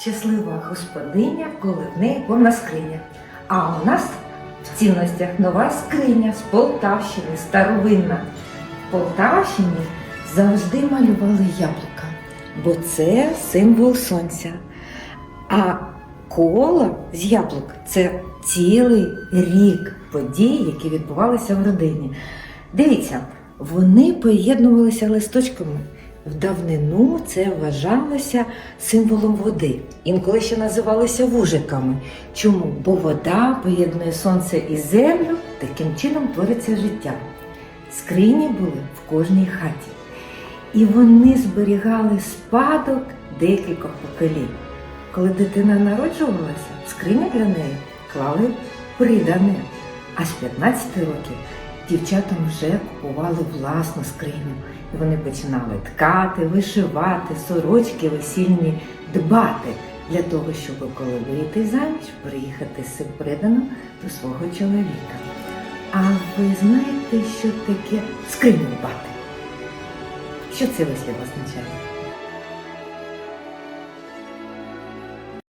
щаслива господиня, коли в неї повна скриня. А у нас в цінностях нова скриня з Полтавщини, старовинна. В Полтавщині завжди малювали яблука, бо це символ сонця. А коло з яблук це цілий рік подій, які відбувалися в родині. Дивіться, вони поєднувалися листочками. В давнину це вважалося символом води. Інколи ще називалися вужиками. Чому? Бо вода поєднує сонце і землю, таким чином твориться життя. Скрині були в кожній хаті. І вони зберігали спадок декількох поколінь. Коли дитина народжувалася, в скриню для неї клали придане. А з 15 років дівчатам вже купували власну скриню. І вони починали ткати, вишивати, сорочки весільні, дбати для того, щоб коли вийти заміж, приїхати з цим приданом до свого чоловіка. А ви знаєте, що таке скриню дбати? Що це вислів означає?